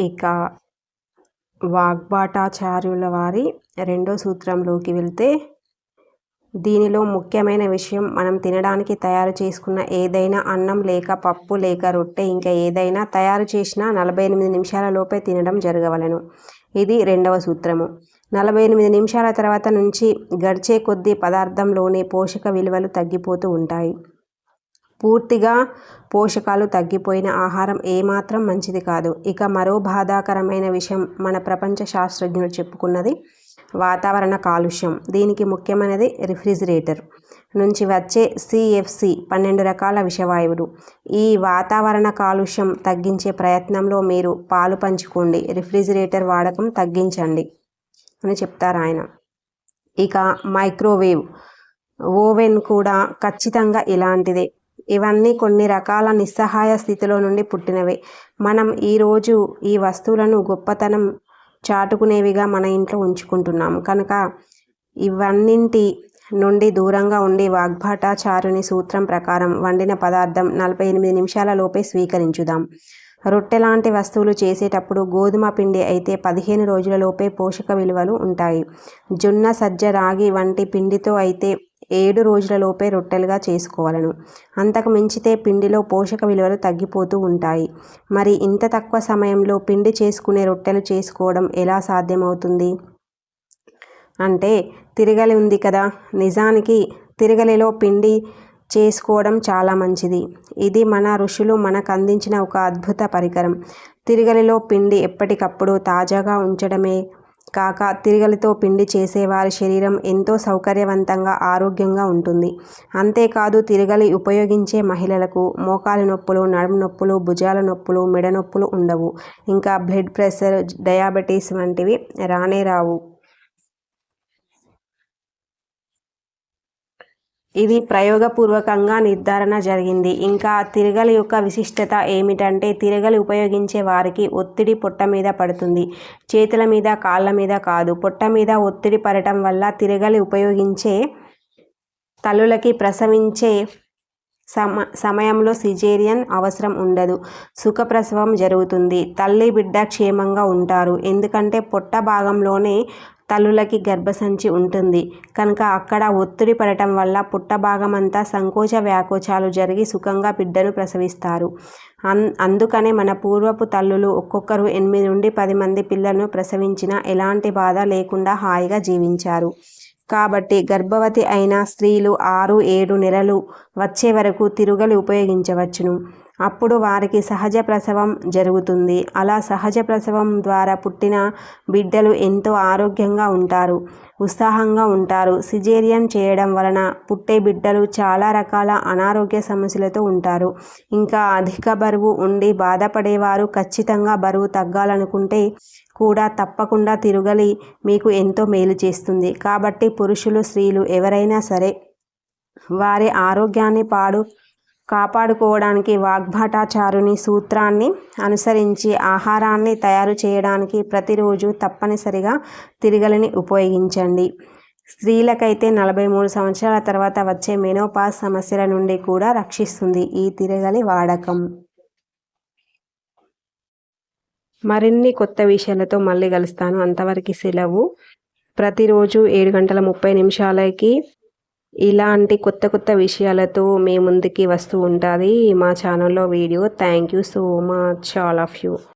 ఇక వాగ్భాటాచార్యుల వారి రెండో సూత్రంలోకి వెళ్తే దీనిలో ముఖ్యమైన విషయం మనం తినడానికి తయారు చేసుకున్న ఏదైనా అన్నం లేక పప్పు లేక రొట్టె ఇంకా ఏదైనా తయారు చేసిన నలభై ఎనిమిది నిమిషాల లోపే తినడం జరగవలను. ఇది రెండవ సూత్రము. నలభై ఎనిమిది నిమిషాల తర్వాత నుంచి గడిచే కొద్దీ పదార్థంలోని పోషక విలువలు తగ్గిపోతూ ఉంటాయి. పూర్తిగా పోషకాలు తగ్గిపోయిన ఆహారం ఏమాత్రం మంచిది కాదు. ఇక మరో బాధాకరమైన విషయం మన ప్రపంచ శాస్త్రజ్ఞులు చెప్పుకున్నది వాతావరణ కాలుష్యం. దీనికి ముఖ్యమైనది రిఫ్రిజిరేటర్. నుంచి వచ్చే సిఎఫ్సి పన్నెండు రకాల విషవాయువులు. ఈ వాతావరణ కాలుష్యం తగ్గించే ప్రయత్నంలో మీరు పాలు పంచుకోండి. రిఫ్రిజిరేటర్ వాడకం తగ్గించండి అని చెప్తారు ఆయన. ఇక మైక్రోవేవ్. ఓవెన్ కూడా ఖచ్చితంగా ఇలాంటిదే. ఇవన్నీ కొన్ని రకాల నిస్సహాయ స్థితిలో నుండి పుట్టినవే. మనం ఈరోజు ఈ వస్తువులను గొప్పతనం చాటుకునేవిగా మన ఇంట్లో ఉంచుకుంటున్నాం. కనుక ఇవన్నింటి నుండి దూరంగా ఉండి వాగ్భాటాచారుని సూత్రం ప్రకారం వండిన పదార్థం నలభై ఎనిమిది నిమిషాల లోపే స్వీకరించుదాం. రొట్టె లాంటి వస్తువులు చేసేటప్పుడు గోధుమ పిండి అయితే పదిహేను రోజులలోపే పోషక విలువలు ఉంటాయి. జొన్న సజ్జ రాగి వంటి పిండితో అయితే ఏడు రోజులలోపే రొట్టెలుగా చేసుకోవాలను. అంతకు మించితే పిండిలో పోషక విలువలు తగ్గిపోతూ ఉంటాయి. మరి ఇంత తక్కువ సమయంలో పిండి చేసుకునే రొట్టెలు చేసుకోవడం ఎలా సాధ్యమవుతుంది? అంటే తిరగలి ఉంది కదా. నిజానికి తిరగలిలో పిండి చేసుకోవడం చాలా మంచిది. ఇది మన ఋషులు మనకు అందించిన ఒక అద్భుత పరికరం. తిరగలిలో పిండి ఎప్పటికప్పుడు తాజాగా ఉంచడమే కాక తిరగలితో పిండి చేసేవారి శరీరం ఎంతో సౌకర్యవంతంగా ఆరోగ్యంగా ఉంటుంది. అంతేకాదు తిరగలి ఉపయోగించే మహిళలకు మోకాలి నొప్పులు నడుము నొప్పులు భుజాల నొప్పులు మెడ నొప్పులు ఉండవు. ఇంకా బ్లడ్ ప్రెషర్ డయాబెటీస్ వంటివి రానే రావు. ఇది ప్రయోగపూర్వకంగా నిర్ధారణ జరిగింది. ఇంకా తిరగలి యొక్క విశిష్టత ఏమిటంటే తిరగలి ఉపయోగించే వారికి ఒత్తిడి పొట్ట మీద పడుతుంది. చేతుల మీద కాళ్ళ మీద కాదు. పొట్ట మీద ఒత్తిడి పడటం వల్ల తిరగలి ఉపయోగించే తల్లులకి ప్రసవించే సమ సమయంలో సిజేరియన్ అవసరం ఉండదు. సుఖప్రసవం జరుగుతుంది. తల్లి బిడ్డ క్షేమంగా ఉంటారు. ఎందుకంటే పొట్ట భాగంలోనే తల్లులకి గర్భసంచి ఉంటుంది. కనుక అక్కడ ఒత్తిడి పడటం వల్ల పుట్ట భాగమంతా సంకోచ వ్యాకోచాలు జరిగి సుఖంగా బిడ్డను ప్రసవిస్తారు. అన్ అందుకనే మన పూర్వపు తల్లులు ఒక్కొక్కరు ఎనిమిది నుండి పది మంది పిల్లలను ప్రసవించిన ఎలాంటి బాధ లేకుండా హాయిగా జీవించారు. కాబట్టి గర్భవతి అయిన స్త్రీలు ఆరు ఏడు నెలలు వచ్చే వరకు తిరుగలి ఉపయోగించవచ్చును. అప్పుడు వారికి సహజ ప్రసవం జరుగుతుంది. అలా సహజ ప్రసవం ద్వారా పుట్టిన బిడ్డలు ఎంతో ఆరోగ్యంగా ఉంటారు ఉత్సాహంగా ఉంటారు. సిజేరియన్ చేయడం వలన పుట్టే బిడ్డలు చాలా రకాల అనారోగ్య సమస్యలతో ఉంటారు. ఇంకా అధిక బరువు ఉండి బాధపడేవారు ఖచ్చితంగా బరువు తగ్గాలనుకుంటే కూడా తప్పకుండా తిరగలి మీకు ఎంతో మేలు చేస్తుంది. కాబట్టి పురుషులు స్త్రీలు ఎవరైనా సరే వారి ఆరోగ్యాన్ని పాడు కాపాడుకోవడానికి వాగ్భటాచారుని సూత్రాన్ని అనుసరించి ఆహారాన్ని తయారు చేయడానికి ప్రతిరోజు తప్పనిసరిగా తిరగలిని ఉపయోగించండి. స్త్రీలకైతే నలభై మూడు సంవత్సరాల తర్వాత వచ్చే మెనోపాస్ సమస్యల నుండి కూడా రక్షిస్తుంది ఈ తిరగలి వాడకం. మరిన్ని కొత్త విషయాలతో మళ్ళీ కలుస్తాను. అంతవరకు సెలవు. ప్రతిరోజు ఏడు గంటల ముప్పై నిమిషాలకి ఇలాంటి కొత్త కొత్త విషయాలతో మీ ముందుకి వస్తూ ఉంటుంది మా ఛానల్లో video. Thank you so much all of you